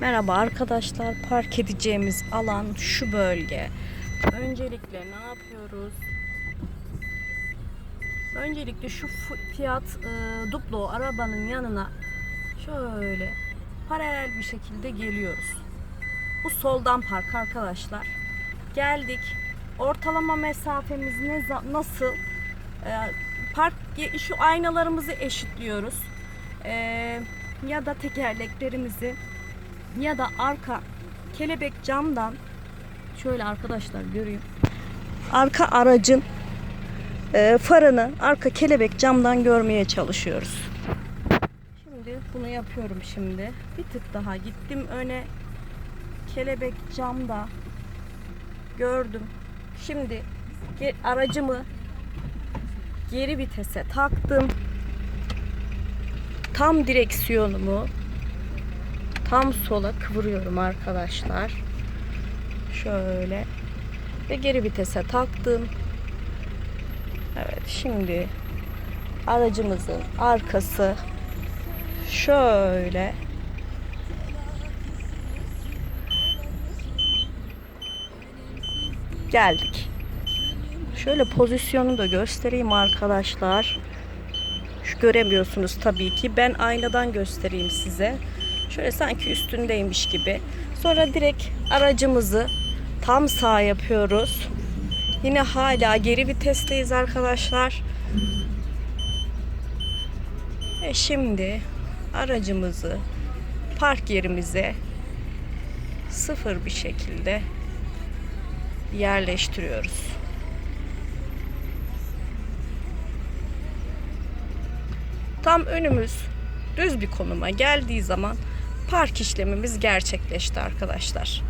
Merhaba arkadaşlar. Park edeceğimiz alan şu bölge. Öncelikle ne yapıyoruz? Öncelikle şu Fiat e, Duplo arabanın yanına şöyle paralel bir şekilde geliyoruz. Bu soldan park arkadaşlar. Geldik. Ortalama mesafemiz ne nasıl? E, park şu aynalarımızı eşitliyoruz. E, ya da tekerleklerimizi ya da arka kelebek camdan şöyle arkadaşlar göreyim. Arka aracın e, farını arka kelebek camdan görmeye çalışıyoruz. Şimdi bunu yapıyorum şimdi. Bir tık daha gittim öne. Kelebek camda gördüm. Şimdi aracımı geri vitese taktım. Tam direksiyonumu tam sola kıvırıyorum arkadaşlar. Şöyle ve geri vitese taktım. Evet şimdi aracımızın arkası şöyle geldik. Şöyle pozisyonu da göstereyim arkadaşlar. Şu göremiyorsunuz tabii ki. Ben aynadan göstereyim size. Şöyle sanki üstündeymiş gibi. Sonra direkt aracımızı tam sağ yapıyoruz. Yine hala geri vitesteyiz arkadaşlar. Ve şimdi aracımızı park yerimize sıfır bir şekilde yerleştiriyoruz. Tam önümüz düz bir konuma geldiği zaman park işlemimiz gerçekleşti arkadaşlar.